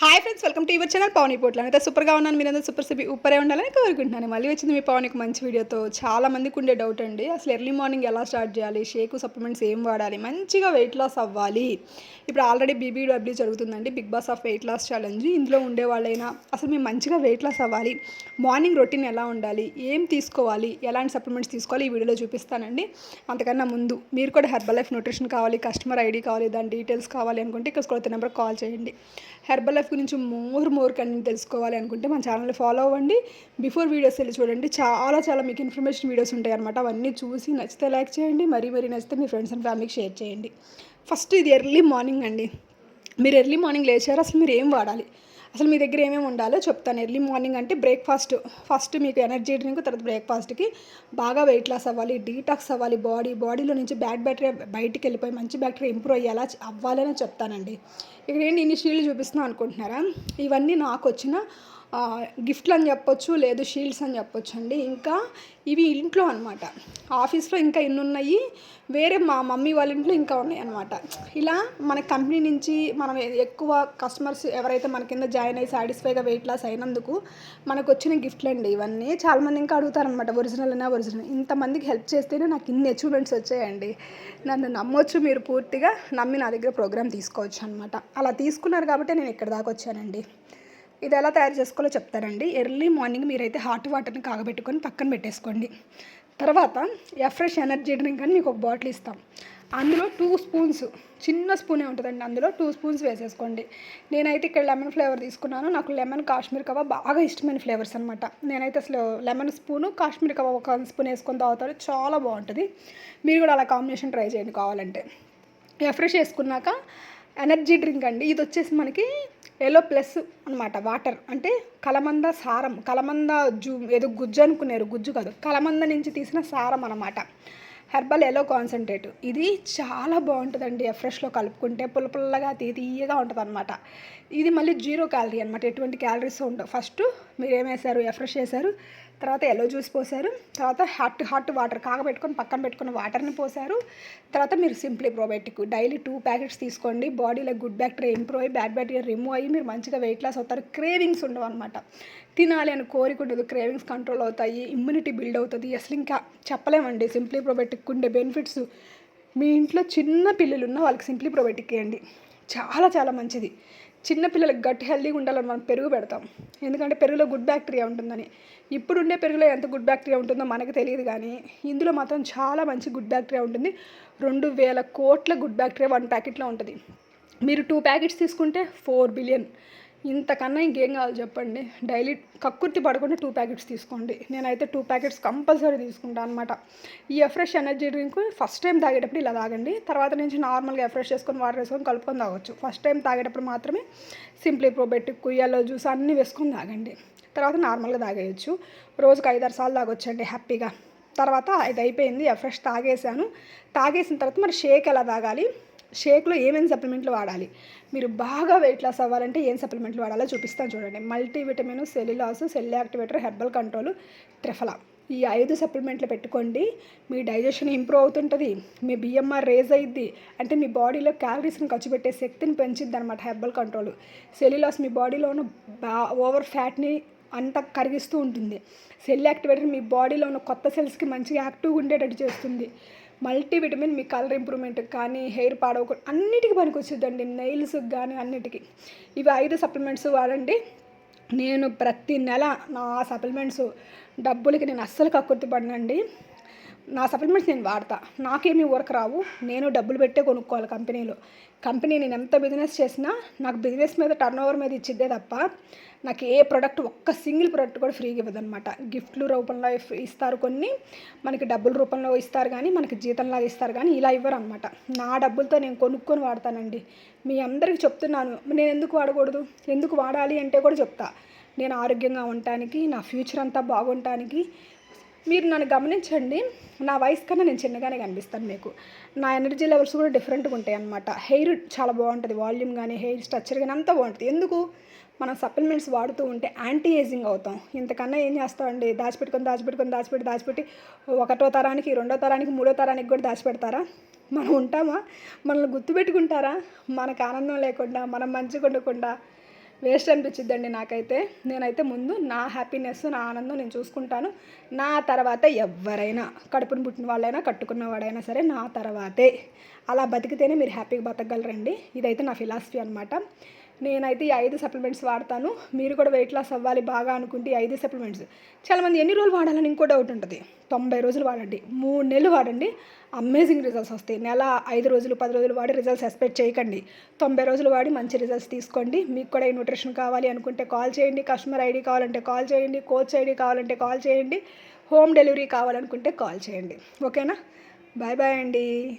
Ha! Hi friends welcome to your channel Pavan Potla అయితే సూపర్గా ఉన్నాను మీరందరూ సూపర్ సిబి ఉప్పరే ఉండాలని కోరుకుంటున్నాను. మళ్ళీ వచ్చింది మీ పవన్కి మంచి వీడియోతో. చాలా మందికి ఉండే డౌట్ అండి. అసలు ఎర్లీ మార్నింగ్ ఎలా స్టార్ట్ చేయాలి? షేకు సప్లిమెంట్స్ ఏం వాడాలి? మంచిగా వెయిట్ లాస్ అవ్వాలి. ఇప్పుడు ఆల్రెడీ బీబీడబ్ల్యూ జరుగుతుందండి. Big boss of weight loss challenge ఇందులో ఉండే వాళ్ళైనా అసలు మేము మంచిగా వెయిట్ లాస్ అవ్వాలి. మార్నింగ్ రొటీన్ ఎలా ఉండాలి? ఏం తీసుకోవాలి? ఎలాంటి సప్లిమెంట్స్ తీసుకోవాలి? ఈ వీడియోలో చూపిస్తానండి. అంతకన్నా ముందు మీరు కూడా హెర్బల్ లైఫ్ న్యూట్రిషన్ కావాలి కస్టమర్ ఐడి కావాలి దాని డీటెయిల్స్ కావాలి అనుకుంటే ఇక్కడ స్కూల్ నెంబర్ కాల్ చేయండి. హెర్బల్ లైఫ్ గురించి మోర్ మోర్ కంటెంట్ తెలుసుకోవాలి అనుకుంటే మన ఛానల్ని ఫాలో అవ్వండి. బిఫోర్ వీడియోస్ వెళ్ళి చూడండి. చాలా చాలా మీకు ఇన్ఫర్మేషన్ వీడియోస్ ఉంటాయి అనమాట అవన్నీ చూసి నచ్చితే లైక్ చేయండి. మరీ మరీ నచ్చితే మీ ఫ్రెండ్స్ అండ్ ఫ్యామిలీకి షేర్ చేయండి. ఫస్ట్ ఇది ఎర్లీ మార్నింగ్ అండి. మీరు ఎర్లీ మార్నింగ్ లేచారు? అసలు మీరు ఏం వాడాలి? అసలు మీ దగ్గర ఏమేమి ఉండాలో చెప్తాను. ఎర్లీ మార్నింగ్ అంటే బ్రేక్ఫాస్ట్ ఫస్ట్ మీకు ఎనర్జీ డ్రింక్ తర్వాత బ్రేక్ఫాస్ట్కి బాగా వెయిట్ లాస్ అవ్వాలి డీటాక్స్ అవ్వాలి బాడీ బాడీలో నుంచి బ్యాడ్ బ్యాక్టీరియా బయటికి వెళ్ళిపోయి మంచి బ్యాక్టీరియా ఇంప్రూవ్ అయ్యేలా అవ్వాలని చెప్తానండి. ఇక్కడ ఏంటి ఇనిషియల్ చూపిస్తున్నాం అనుకుంటున్నారా? ఇవన్నీ నాకు వచ్చిన గిఫ్ట్లు అని చెప్పొచ్చు లేదు షీల్డ్స్ అని చెప్పొచ్చు అండి. ఇంకా ఇవి ఇంట్లో అనమాట ఆఫీస్లో ఇంకా ఎన్ని ఉన్నాయి వేరే మా మమ్మీ వాళ్ళ ఇంట్లో ఇంకా ఉన్నాయి అనమాట ఇలా మన కంపెనీ నుంచి మనం ఎక్కువ కస్టమర్స్ ఎవరైతే మన కింద జాయిన్ అయ్యి సాటిస్ఫైగా వెయిట్ లాస్ అయినందుకు మనకు వచ్చిన గిఫ్ట్లు అండి ఇవన్నీ. చాలామంది ఇంకా అడుగుతారనమాట ఒరిజినల్ అయినా ఒరిజినల్. ఇంతమందికి హెల్ప్ చేస్తేనే నాకు ఇన్ని అచీవ్మెంట్స్ వచ్చాయండి. నన్ను నమ్మొచ్చు మీరు పూర్తిగా నమ్మి నా దగ్గర ప్రోగ్రామ్ తీసుకోవచ్చు అనమాట అలా తీసుకున్నారు కాబట్టి నేను ఇక్కడ దాకా వచ్చానండి. ఇది ఎలా తయారు చేసుకోవాలో చెప్తారండి ఎర్లీ మార్నింగ్ మీరైతే హాట్ వాటర్ని కాగబెట్టుకొని పక్కన పెట్టేసుకోండి. తర్వాత ఎఫ్రెష్ ఎనర్జీ డ్రింక్ అని మీకు ఒక బాటిల్ ఇస్తాం. అందులో టూ స్పూన్స్ చిన్న స్పూనే ఉంటుందండి అందులో టూ స్పూన్స్ వేసేసుకోండి. నేనైతే ఇక్కడ లెమన్ ఫ్లేవర్ తీసుకున్నాను. నాకు లెమన్ కాశ్మీర్ కవా బాగా ఇష్టమైన ఫ్లేవర్స్ అనమాట నేనైతే అసలు లెమన్ స్పూను కాశ్మీర్ కవా ఒక స్పూన్ వేసుకొని తాగుతారు. చాలా బాగుంటుంది. మీరు కూడా అలా కాంబినేషన్ ట్రై చేయండి కావాలంటే. ఎఫ్రెష్ వేసుకున్నాక ఎనర్జీ డ్రింక్ అండి. ఇది వచ్చేసి మనకి ఎల్లో ప్లస్ అనమాట వాటర్ అంటే కలమంద సారం కలమంద జూ ఏదో గుజ్జు అనుకున్నారు గుజ్జు కాదు. కలమంద నుంచి తీసిన సారం అనమాట హెర్బల్ ఎల్లో కాన్సన్ట్రేట్ ఇది చాలా బాగుంటుందండి ఫ్రెష్లో కలుపుకుంటే పుల్ల పుల్లగా తీ తీయగా ఉంటుంది అనమాట ఇది మళ్ళీ జీరో క్యాలరీ అనమాట ఎటువంటి క్యాలరీస్ ఉండవు. ఫస్ట్ మీరు ఏం వేశారు ఎఫ్రెష్ చేశారు తర్వాత ఎల్లో జ్యూస్ పోసారు. తర్వాత హాట్ హాట్ వాటర్ కాగబెట్టుకొని పక్కన పెట్టుకున్న వాటర్ని పోసారు. తర్వాత మీరు simply probiotic daily two packets తీసుకోండి. బాడీలో గుడ్ బ్యాక్టీరియా ఇంప్రూవ్ అయ్యి బ్యాడ్ బ్యాక్టీరియా రిమూవ్ అయ్యి మీరు మంచిగా వెయిట్ లాస్ అవుతారు. క్రేవింగ్స్ ఉండవు అనమాట తినాలి అని కోరిక ఉండదు. క్రేవింగ్స్ కంట్రోల్ అవుతాయి. ఇమ్యూనిటీ బిల్డ్ అవుతుంది. అసలు ఇంకా చెప్పలేమండి. సింప్లీ ప్రోబయోటిక్ ఉండే బెనిఫిట్స్. మీ ఇంట్లో చిన్న పిల్లలు ఉన్న వాళ్ళకి సింప్లీ ప్రోబయోటిక్ ఇవ్వండి చాలా చాలా మంచిది. చిన్న గట్టి హెల్దీగా ఉండాలని మనం పెరుగు పెడతాం. ఎందుకంటే పెరుగులో గుడ్ బ్యాక్టీరియా ఉంటుందని. ఇప్పుడు ఉండే పెరుగులో ఎంత గుడ్ బ్యాక్టీరియా ఉంటుందో మనకు తెలియదు కానీ ఇందులో మాత్రం చాలా మంచి గుడ్ బ్యాక్టీరియా ఉంటుంది. రెండు వేల కోట్ల గుడ్ బ్యాక్టీరియా వన్ ప్యాకెట్లో ఉంటుంది. మీరు టూ ప్యాకెట్స్ తీసుకుంటే ఫోర్ బిలియన్ ఇంతకన్నా ఇంకేం కావాలి చెప్పండి? డైలీ కక్కుర్తి పడకుండా టూ ప్యాకెట్స్ తీసుకోండి. నేనైతే టూ ప్యాకెట్స్ కంపల్సరీ తీసుకుంటాను అనమాట ఈ Afresh energy drink first time తాగేటప్పుడు ఇలా తాగండి. తర్వాత నుంచి నార్మల్గా ఎఫ్రెష్ చేసుకొని వాటర్ వేసుకొని కలుపుకొని తాగొచ్చు. ఫస్ట్ టైం తాగేటప్పుడు మాత్రమే సింప్లీ ప్రోబెటిక్ ఎల్లో జ్యూస్ అన్నీ వేసుకొని తాగండి. తర్వాత నార్మల్గా తాగేయచ్చు. ఐదు ఐదారు సార్లు తాగొచ్చండి హ్యాపీగా. తర్వాత ఇది అయిపోయింది ఎఫ్రెష్ తాగేసాను తాగేసిన తర్వాత మరి షేక్ ఎలా తాగాలి? షేక్లో ఏమేమి సప్లిమెంట్లు వాడాలి? మీరు బాగా వెయిట్ లాస్ అవ్వాలంటే ఏం సప్లిమెంట్లు వాడాలో చూపిస్తాను చూడండి. Multivitamin cellulose cell activator herbal control Triphala ఈ ఐదు సప్లిమెంట్లు పెట్టుకోండి. మీ డైజెషన్ ఇంప్రూవ్ అవుతుంటుంది. మీ బిఎంఆర్ రేజ్ అయ్యిద్ది అంటే మీ బాడీలో క్యాలరీస్ని ఖర్చు పెట్టే శక్తిని పెంచిద్ది అనమాట హెర్బల్ కంట్రోల్. సెల్యులాస్ మీ బాడీలో ఉన్న బా ఓవర్ ఫ్యాట్ని అంతా కరిగిస్తూ ఉంటుంది. సెల్ యాక్టివేటర్ మీ బాడీలో ఉన్న కొత్త సెల్స్కి మంచిగా యాక్టివ్గా ఉండేటట్టు చేస్తుంది. మల్టీవిటమిన్ మీ కలర్ ఇంప్రూవ్మెంట్ కానీ హెయిర్ పాడవకుండా అన్నిటికీ పనికొచ్చిద్దండి నెయిల్స్కి కానీ అన్నిటికీ. ఇవి ఐదు సప్లిమెంట్స్ వాడండి. నేను ప్రతి నెల నా సప్లిమెంట్స్ డబ్బులకి నేను అస్సలు కక్కుర్తి పడినండి. నా సప్లిమెంట్స్ నేను వాడతా. నాకేమీ వర్క్ రావు. నేను డబ్బులు పెట్టే కొనుక్కోవాలి కంపెనీలో. కంపెనీ నేను ఎంత బిజినెస్ చేసినా నాకు బిజినెస్ మీద టర్న్ ఓవర్ మీద ఇచ్చిద్దే తప్ప నాకు ఏ ప్రోడక్ట్ ఒక్క సింగిల్ ప్రోడక్ట్ కూడా ఫ్రీగా ఇవ్వదన్నమాట. గిఫ్ట్లు రూపంలో ఇస్తారు కొన్ని. మనకి డబ్బుల రూపంలో ఇస్తారు కానీ మనకి జీతంలాగా ఇస్తారు కానీ ఇలా ఇవ్వరు అనమాట నా డబ్బులతో నేను కొనుక్కొని వాడతానండి. మీ అందరికీ చెప్తున్నాను. నేను ఎందుకు వాడకూడదు? ఎందుకు వాడాలి అంటే కూడా చెప్తా. నేను ఆరోగ్యంగా ఉండటానికి నా ఫ్యూచర్ అంతా బాగుండటానికి మీరు నన్ను గమనించండి. నా వయసు కన్నా నేను చిన్నగానే కనిపిస్తాను మీకు. నా ఎనర్జీ లెవెల్స్ కూడా డిఫరెంట్గా ఉంటాయి అనమాట హెయిర్ చాలా బాగుంటుంది వాల్యూమ్ కానీ హెయిర్ స్ట్రక్చర్ కానీ అంతా బాగుంటుంది. ఎందుకు? మనం సప్లిమెంట్స్ వాడుతూ ఉంటే యాంటీ ఏజింగ్ అవుతాం. ఇంతకన్నా ఏం చేస్తామండి? దాచిపెట్టుకొని దాచిపెట్టుకొని దాచిపెట్టి దాచిపెట్టి ఒకటో తరానికి రెండో తరానికి మూడో తరానికి కూడా దాచిపెడతారా? మనం ఉంటామా? మనల్ని గుర్తుపెట్టుకుంటారా? మనకు ఆనందం లేకుండా మనం మంచిగా ఉండకుండా వేస్ట్ అనిపించిద్దండి నాకైతే. నేనైతే ముందు నా హ్యాపీనెస్ నా ఆనందం నేను చూసుకుంటాను. నా తర్వాత ఎవరైనా కడుపును పుట్టిన వాళ్ళైనా కట్టుకున్నవాడైనా సరే నా తర్వాతే. అలా బతికితేనే మీరు హ్యాపీగా బతకగలరండి. ఇదైతే నా ఫిలాసఫీ అనమాట నేనైతే ఈ ఐదు సప్లిమెంట్స్ వాడతాను. మీరు కూడా వెయిట్ లాస్ అవ్వాలి బాగా అనుకుంటే ఐదు సప్లిమెంట్స్ చాలామంది ఎన్ని రోజులు వాడాలని ఇంకో డౌట్ ఉంటుంది. తొంభై రోజులు వాడండి. మూడు నెలలు వాడండి. అమేజింగ్ రిజల్ట్స్ వస్తాయి. నెల ఐదు రోజులు పది రోజులు వాడి రిజల్ట్స్ ఎక్స్పెక్ట్ చేయకండి. తొంభై రోజులు వాడి మంచి రిజల్ట్స్ తీసుకోండి. మీకు కూడా ఈ న్యూట్రిషన్ కావాలి అనుకుంటే కాల్ చేయండి. కస్టమర్ ఐడి కావాలంటే కాల్ చేయండి. కోచ్ ఐడి కావాలంటే కాల్ చేయండి. హోమ్ డెలివరీ కావాలనుకుంటే కాల్ చేయండి. ఓకేనా బాయ్ బాయ్ అండి.